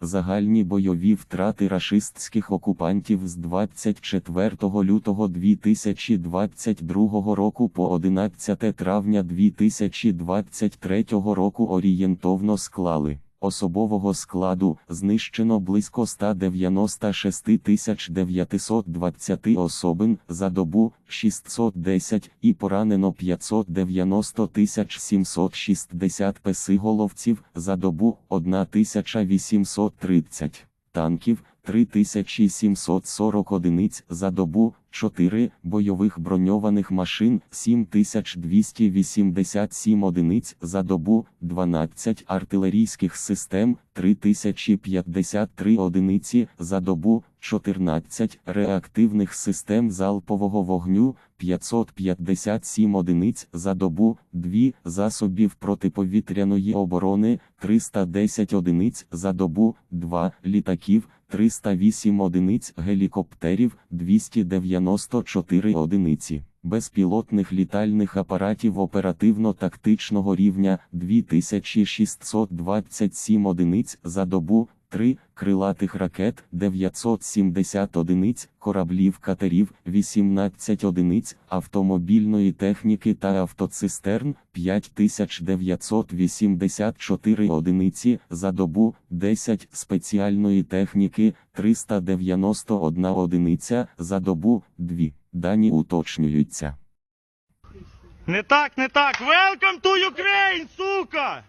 Загальні бойові втрати рашистських окупантів з 24 лютого 2022 року по 11 травня 2023 року орієнтовно склали. Особового складу знищено близько 196 920 особин за добу 610 і поранено 590 760 песиголовців за добу 1830 танків 3740 одиниць за добу, 4 бойових броньованих машин 7287 одиниць за добу, 12 артилерійських систем 3053 одиниці за добу, 14 реактивних систем залпового вогню 557 одиниць за добу, 2 засобів протиповітряної оборони 310 одиниць за добу, 2 літаків 308 одиниць гелікоптерів 294 одиниці. Безпілотних літальних апаратів оперативно-тактичного рівня 2627 одиниць за добу, 3 крилатих ракет 970 одиниць, кораблів катерів 18 одиниць, автомобільної техніки та автоцистерн 5984 одиниці за добу, 10 спеціальної техніки 391 одиниця за добу, 2. Дані уточнюються. Не так, не так. Welcome to Ukraine, сука!